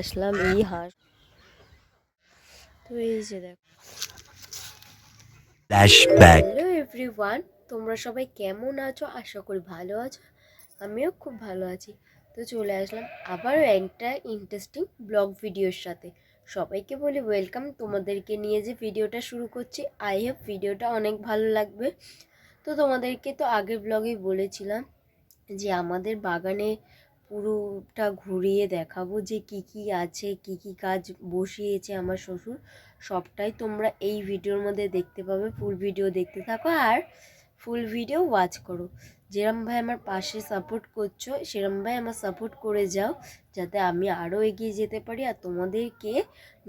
আসলাম এই হাঁস তো এই যে দেখো. হ্যালো এভরিওয়ান তোমরা সবাই কেমন আছো? আশা করি ভালো আছো। আমিও খুব ভালো আছি। তো চলে আসলাম আবারও একটা ইন্টারেস্টিং ব্লগ ভিডিওর সাথে। সবাইকে বলি ওয়েলকাম তোমাদেরকে নিয়ে যে ভিডিওটা শুরু করছি আই হোপ ভিডিওটা অনেক ভালো লাগবে। তো তোমাদেরকে তো আগের ব্লগেই বলেছিলাম যে আমাদের বাগানে পুরোটা ঘুরিয়ে দেখাবো যে কি কি আছে, কি কি কাজ বসিয়েছে আমার শ্বশুর। সবটাই তোমরা এই ভিডিওর মধ্যে দেখতে পাবে ফুল ভিডিও দেখতে থাকো আর ফুল ভিডিও ওয়াচ করো। যেরম ভাই আমার পাশে সাপোর্ট করছ, সেরম ভাই আমার সাপোর্ট করে যাও, যাতে আমি আরও এগিয়ে যেতে পারি আর তোমাদেরকে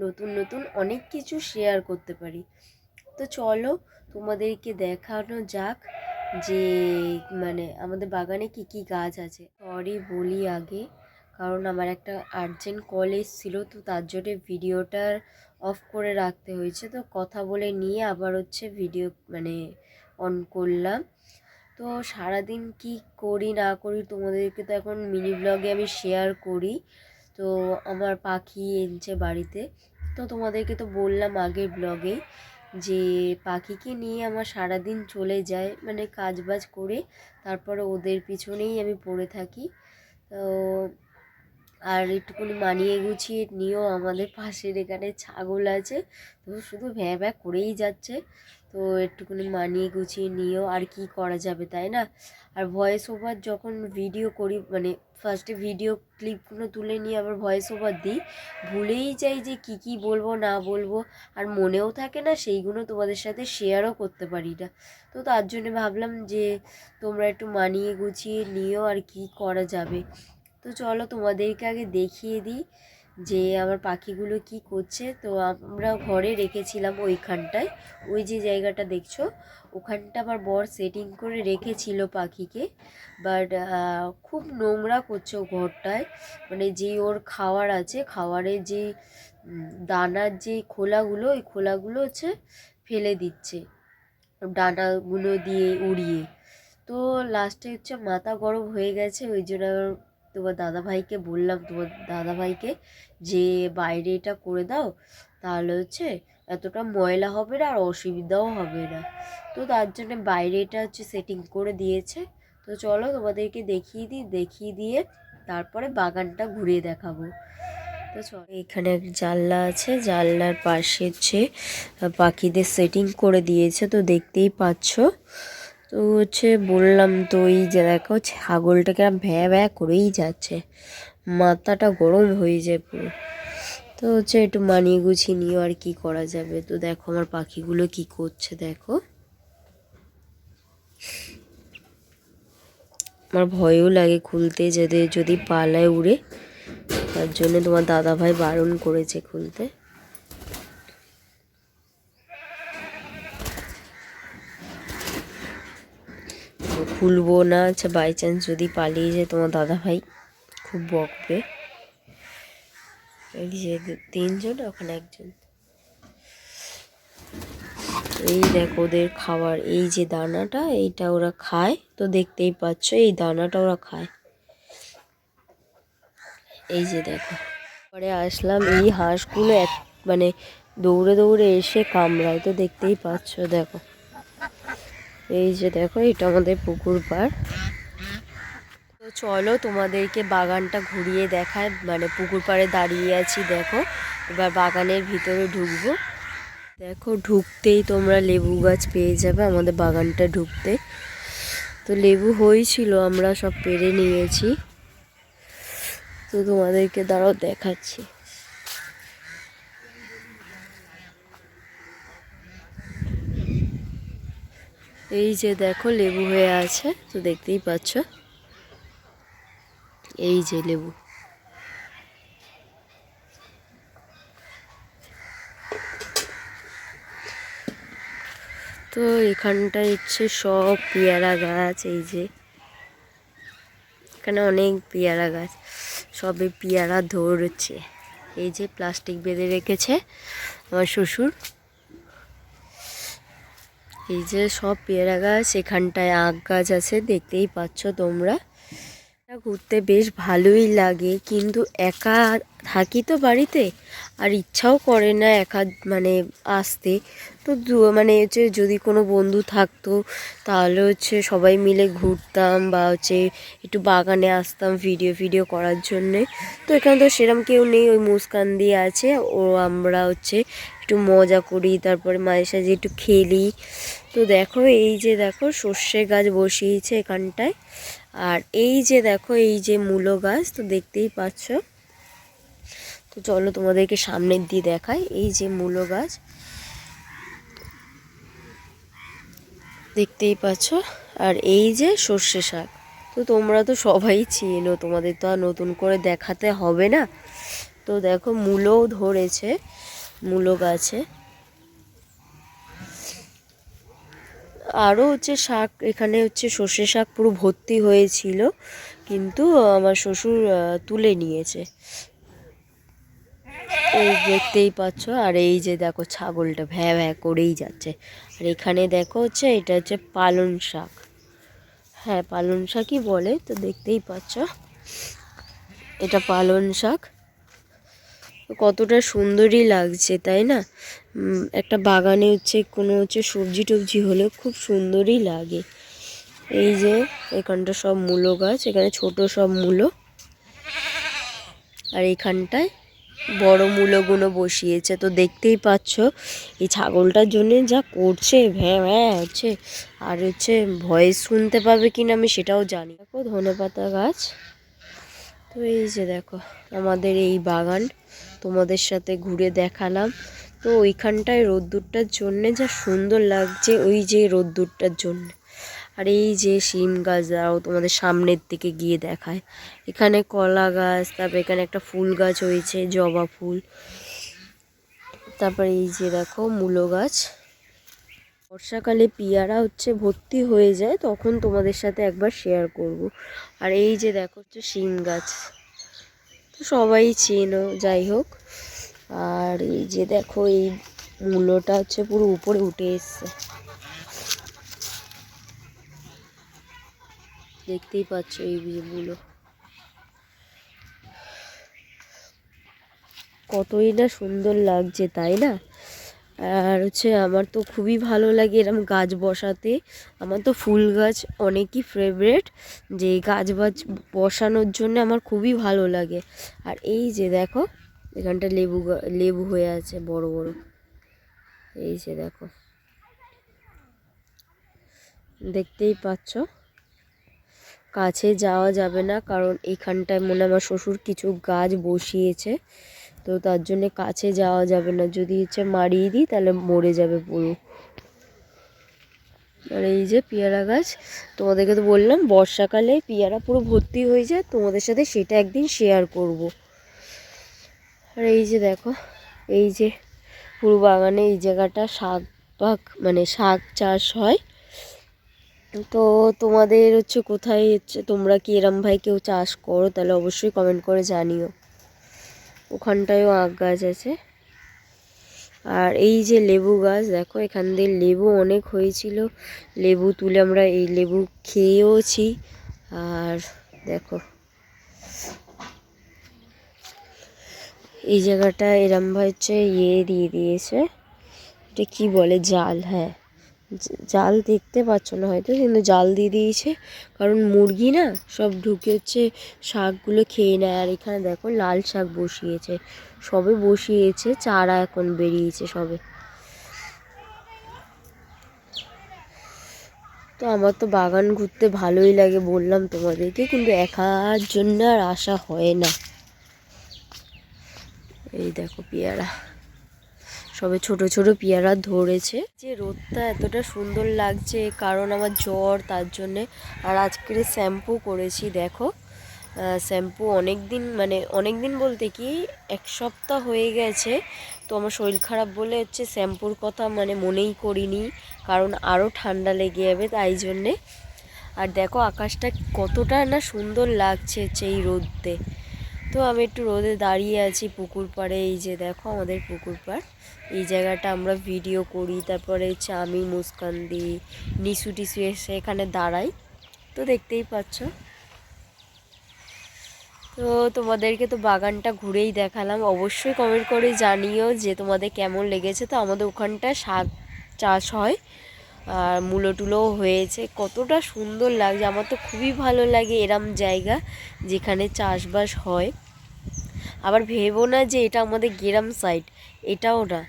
নতুন নতুন অনেক কিছু শেয়ার করতে পারি। তো চলো তোমাদেরকে দেখানো যাক যে মানে আমাদের বাগানে কি কি গাছ আছে? সরি বলি আগে, কারণ আমার একটা আর্জেন্ট কল এসেছিল, তো তার জন্য ভিডিওটার অফ করে রাখতে হয়েছে। তো কথা বলে নিয়ে আবার হচ্ছে ভিডিও মানে অন করলাম। তো সারাদিন কি করি, না করি, তোমাদেরকে তো এখন মিনি ব্লগে আমি শেয়ার করি। তো আমার পাখি এনেছে বাড়িতে। তো তোমাদেরকে তো বললাম আগের ব্লগে যে পাখিকে নিয়ে আমার সারা দিন চলে যায় মানে কাজ বাজ করে, তারপরে ওদের পিছনেই আমি পড়ে থাকি। তো আর একটুকুনি মানিয়ে গুছিয়ে নিয়েও আমাদের পাশের এখানে ছাগল আছে, তো শুধু ভ্যাঁ ভ্যাঁ করেই যাচ্ছে। তো একটুখানি মানিয়ে গুছিয়ে নিয়েও আর কি করা যাবে, তাই না? আর ভয়েস ওভার যখন ভিডিও করি মানে ফার্স্টে ভিডিও ক্লিপগুলো তুলে নিয়ে আবার ভয়েস ওভার দিই, ভুলেই যাই যে কি কি বলব, না বলব, আর মনেও থাকে না, সেইগুলো তোমাদের সাথে শেয়ারও করতে পারি না। তো তার জন্য ভাবলাম যে তোমরা একটু মানিয়ে গুছিয়ে নিও আর কি করা যাবে। তো চলো তোমাদেরকে আগে দেখিয়ে দিই। যে আমার পাখিগুলো কি করছে, তো আমরা ঘরে রেখেছিলাম ওইখানটায়। ওই যে জায়গাটা দেখছ, ওখানটা আমার বর সেটিং করে রেখেছিল পাখিকে। বাট খুব নোংরা করছে ঘরটায়। মানে যে ওর খাওয়ার আছে, খাওয়ারের যে দানার যে খোলাগুলো, ওই খোলাগুলো হচ্ছে ফেলে দিচ্ছে। ডানাগুলো দিয়ে উড়িয়ে। তো লাস্টে হচ্ছে মাথা গরম হয়ে গেছে, ওই জন্য তোমার দাদাভাইকে বললাম তোমার দাদাভাইকে যে বাইরে এটা করে দাও, তাহলে হচ্ছে এতটা ময়লা হবে না আর অসুবিধাও হবে না। তো তার জন্য বাইরে এটা হচ্ছে সেটিং করে দিয়েছে। তো চলো তোমাদেরকে দেখিয়ে দিই, দেখিয়ে দিয়ে তারপরে বাগানটা ঘুরিয়ে দেখাবো। তো চলো, এখানে এক জানলা আছে, জানলার পাশে হচ্ছে পাখিদের সেটিং করে দিয়েছে, তো দেখতেই পাচ্ছ। তো হচ্ছে বললাম তো এই যে দেখো ছাগলটাকে ভ্যা ভ্যা করেই যাচ্ছে। মাথাটা গরম হয়ে যায় পুরো। তো হচ্ছে একটু মানিয়ে গুছিয়ে নিও আর কি করা যাবে। তো দেখো আমার পাখিগুলো কি করছে দেখো। আমার ভয়ও লাগে খুলতে যদি যদি পালায় উড়ে। তার জন্য তোমার দাদা ভাই বারণ করেছে খুলতে তো খুলবো না। আচ্ছা বাই চান্স যদি পালিয়ে যায় তোমার দাদা ভাই খুব বকবে। এই যে তিনজন, ওখানে একজন। এই দেখো, ওদের খাবার এই যে দানাটা, এইটা ওরা খায়। তো দেখতেই পাচ্ছ, এই দানাটা ওরা খায়। এই যে দেখো, পরে আসলাম, এই হাঁসগুলো এক মানে দৌড়ে দৌড়ে এসে কামড়ায়। তো দেখতেই পাচ্ছ, দেখো। এই যে দেখো, এটা আমাদের পুকুর পাড়। তো চলো তোমাদেরকে বাগানটা ঘুরিয়ে দেখায় মানে পুকুর পাড়ে দাঁড়িয়ে আছি, দেখো। এবার বাগানের ভিতরে ঢুকবো। দেখো, ঢুকতেই তোমরা লেবু গাছ পেয়ে যাবে আমাদের বাগানটা ঢুকতে। তো লেবু হয়েছিল, আমরা সব পেরে নিয়েছি। তো তোমাদেরকে দাঁড়াও, দেখাচ্ছি। এই যে দেখো, লেবু হয়ে আছে, তো দেখতেই পাচ্ছ। এই যে লেবু। তো এখানটায় হচ্ছে সব পেয়ারা গাছ, এই যে। এখানে অনেক পেয়ারা গাছ, সবে পেয়ারা ধরছে। এই যে প্লাস্টিক বেঁধে রেখেছে আমার শ্বশুর। এই যে সব পেয়ারা গাছ, এখানটায় আখ গাছ আছে, দেখতেই পাচ্ছ তোমরা। ঘুরতে বেশ ভালোই লাগে, কিন্তু একা থাকি তো বাড়িতে, আর ইচ্ছাও করে না একা মানে আসতে। তো মানে হচ্ছে যদি কোনো বন্ধু থাকতো, তাহলে হচ্ছে সবাই মিলে ঘুরতাম বা হচ্ছে একটু বাগানে আসতাম ভিডিও ভিডিও করার জন্যে। তো এখানে তো সেরম কেউ নেই, ওই মুস্কান দিয়ে আছে, ও আমরা হচ্ছে একটু মজা করি, তারপরে মাঝে সাঝে একটু খেলি। তো দেখো, এই যে দেখো, সর্ষে গাছ বসিয়েছে এখানটায়। আর এই যে দেখো, এই যে মূলো গাছ, তো দেখতেই পাচ্ছ। তো চলো তোমাদেরকে সামনের দিয়ে দেখাই, এই যে মূলো গাছ। দেখতেই পাচ্ছ। আর এই যে সর্ষে শাক, তো তোমরা তো সবাই চেনো, তোমাদের তো আর নতুন করে দেখাতে হবে না। তো দেখো, মূলোও ধরেছে। মূলো গাছে। আরও হচ্ছে শাক, এখানে হচ্ছে সর্ষে শাক পুরো ভর্তি হয়েছিল, কিন্তু আমার শ্বশুর তুলে নিয়েছে। এই দেখতেই পাচ্ছ, আর এই যে দেখো ছাগলটা ভ্যা ভ্যা করেই যাচ্ছে। আর এখানে দেখো হচ্ছে, এটা হচ্ছে পালন শাক। হ্যাঁ পালন শাকই বলে, তো দেখতেই পাচ্ছ। এটা পালন শাক। কতটা সুন্দরই লাগছে, তাই না? একটা বাগানে হচ্ছে, কোনো হচ্ছে সবজি টবজি হলে খুব সুন্দরই লাগে। এই যে, এখানটা সব মূলো গাছ, এখানে ছোট সব মূলো। আর এখানটায় বড় মূলোগুলো বসিয়েছে, তো দেখতেই পাচ্ছ, এই ছাগলটার জন্য যা করছে, ভ্যাঁ ভ্যাঁ, হচ্ছে। আর হচ্ছে, ভয়েস শুনতে পাবে কিনা আমি সেটাও জানি দেখো ধনে পাতা গাছ। তো এই যে দেখো, আমাদের এই বাগান। তোমাদের সাথে ঘুরে দেখালাম। তো ওইখানটায় রোদ্দুরটার জন্যে যা সুন্দর লাগছে, ওই যে রোদ্দুরটার জন্য। আর এই যে শিম গাছ দাঁড়াও তোমাদের সামনের দিকে গিয়ে দেখায়। এখানে কলা গাছ, তারপর এখানে একটা ফুল গাছ হয়েছে, জবা ফুল। তারপর এই যে দেখো মূলো গাছ। বর্ষাকালে পিয়ারা হচ্ছে ভর্তি হয়ে যায়, তখন তোমাদের সাথে একবার শেয়ার করব। আর এই যে দেখো হচ্ছে শিম গাছ। সবাই চেনো যাই হোক। আর এই যে দেখো, এই মূল্যটা হচ্ছে পুরো উপরে উঠে এসছে। দেখতেই পাচ্ছ এই বীজগুলো কতই না সুন্দর লাগছে, তাই না? আর হচ্ছে আমার তো খুবই ভালো লাগে এরম গাছ বসাতে। আমার তো ফুল গাছ অনেকই ফেভারেট যে গাছ বাছ বসানোর জন্য আমার খুবই ভালো লাগে। আর এই যে দেখো, এখানটা লেবু লেবু হয়ে আছে বড় বড়। এই যে দেখো। দেখতেই পাচ্ছ? কাছে যাওয়া যাবে না, কারণ এখানটায় মনে আমার শ্বশুর কিছু গাছ বসিয়েছে। তো তার জন্য কাছে যাওয়া যাবে না। যদি হচ্ছে মারিয়ে দিই, তাহলে মরে যাবে পুরো। আর এই যে পেয়ারা গাছ, তোমাদেরকে তো বললাম, বর্ষাকালে পেয়ারা পুরো ভর্তি হয়ে যায়, তোমাদের সাথে সেটা একদিন শেয়ার করব। আর এই যে দেখো, এই যে পুরো বাগানে এই জায়গাটা শাক পাক মানে শাক চাষ হয়। তো তোমাদের হচ্ছে কোথায় হচ্ছে, তোমরা কি এরম ভাই কেউ চাষ করো, তাহলে অবশ্যই কমেন্ট করে জানিও। ওখানটায়ও আখ গাছ আছে। আর এই যে লেবু গাছ, দেখো এখান দিয়ে লেবু অনেক হয়েছিল। লেবু তুলে আমরা এই লেবু খেয়েওছি। আর দেখো, এই জায়গাটা এরমভাবে হচ্ছে ইয়ে দিয়ে দিয়েছে। এটা কি বলে? জাল হ্যাঁ। জাল দেখতে পাচ্ছ না হয়তো, কিন্তু জাল দিয়ে দিয়েছে। কারণ মুরগি না সব ঢুকে হচ্ছে শাকগুলো খেয়ে নেয়। আর এখানে দেখো লাল শাক বসিয়েছে। সবে বসিয়েছে, চারা এখন বেরিয়েছে সবে। তো আমার তো বাগান ঘুরতে ভালোই লাগে বললাম তোমাদেরকে, কিন্তু একার জন্য আর আসা হয় না। এই দেখো পেয়ারা। সবে ছোট ছোট পেয়ারা ধরেছে। যে রোদটা এতটা সুন্দর লাগছে কারণ আমার জ্বর, তার জন্যে আর আজকের শ্যাম্পু করেছি, দেখো। শ্যাম্পু অনেক দিন মানে অনেক দিন বলতে কি, এক সপ্তাহ হয়ে গেছে। তো আমার শরীর খারাপ বলে হচ্ছে শ্যাম্পুর কথা মানে মনেই করিনি, কারণ আরও ঠান্ডা লেগে যাবে তাই জন্যে। আর দেখো, আকাশটা কতটা না সুন্দর লাগছে এই রোদতে তো আমি একটু রোদে দাঁড়িয়ে আছি পুকুর পাড়ে, এই যে দেখো আমাদের পুকুর পাড়। এই জায়গাটা আমরা ভিডিও করি, তারপরে হচ্ছে আমি মুস্কান দিই নিশু টিসু এসে এখানে দাঁড়াই। তো দেখতেই পাচ্ছ। তো তোমাদেরকে তো বাগানটা ঘুরেই দেখালাম। অবশ্যই কমেন্ট করে জানিও যে তোমাদের কেমন লেগেছে। তো আমাদের ওখানটা শাক চাষ হয়। আর মূলো টুলোও হয়েছে। কতটা সুন্দর লাগছে, আমার তো খুবই ভালো লাগে এরম জায়গা যেখানে চাষবাস হয়। আবার ভেবো না যে এটা আমাদের গ্রাম সাইড এটাও না।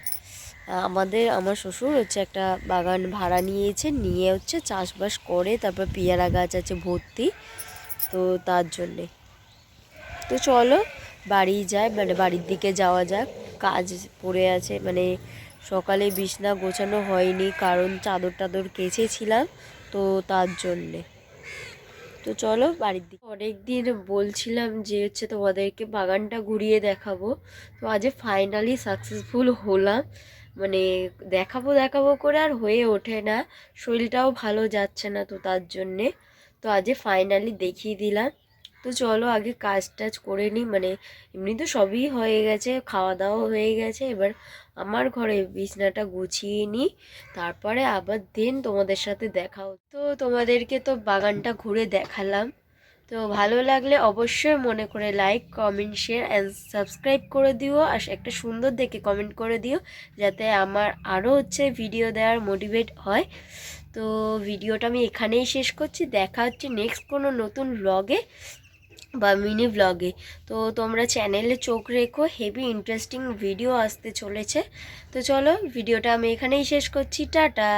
আমাদের, আমার শ্বশুর হচ্ছে একটা বাগান ভাড়া নিয়েছে, নিয়ে হচ্ছে চাষবাস করে, তারপর পেয়ারা গাছ আছে ভর্তি, তো তার জন্যে। তো চলো, বাড়ি যাই মানে বাড়ির দিকে যাওয়া যাক, কাজ পড়ে আছে মানে সকালে বিছনা গোছানো হয়নি, কারণ চাদর টাদর কেচেছিলাম তো তার জন্যে। তো চলো বাড়ির দিকে। অনেক দিন বলছিলাম যে হচ্ছে তোমাদেরকে বাগানটা ঘুরিয়ে দেখাবো। তো আজ ফাইনালি সাকসেসফুল হলাম। মানে দেখাবো দেখাবো করে আর হয়ে ওঠে না। শরীরটাও ভালো যাচ্ছে না তো তার জন্যে। তো আজ ফাইনালি দেখিয়ে দিলাম। তো চলো আগে কাজ টাজ করে নিই। মানে এমনি তো সবই হয়ে গেছে খাওয়া দাওয়া হয়ে গেছে। এবার আমার ঘরে বিছনাটা গুছিয়ে নিই। তারপরে আবার দিন তোমাদের সাথে দেখা তো তোমাদেরকে তো বাগানটা ঘুরে দেখালাম। তো ভালো লাগলে অবশ্যই মনে করে like comment share and subscribe করে দিও। আর একটা সুন্দর দেখে কমেন্ট করে দিও, যাতে আমার আরও হচ্ছে ভিডিও দেওয়ার মোটিভেট হয়। তো ভিডিওটা আমি এখানেই শেষ করছি। দেখা হচ্ছে নেক্সট কোনো নতুন ব্লগে বা মিনি ব্লগে তো তোমরা চ্যানেলে চোখ রেখো হেভি ইন্টারেস্টিং ভিডিও আসতে চলেছে। তো চলো ভিডিওটা আমি এখানেই শেষ করছি। টাটা!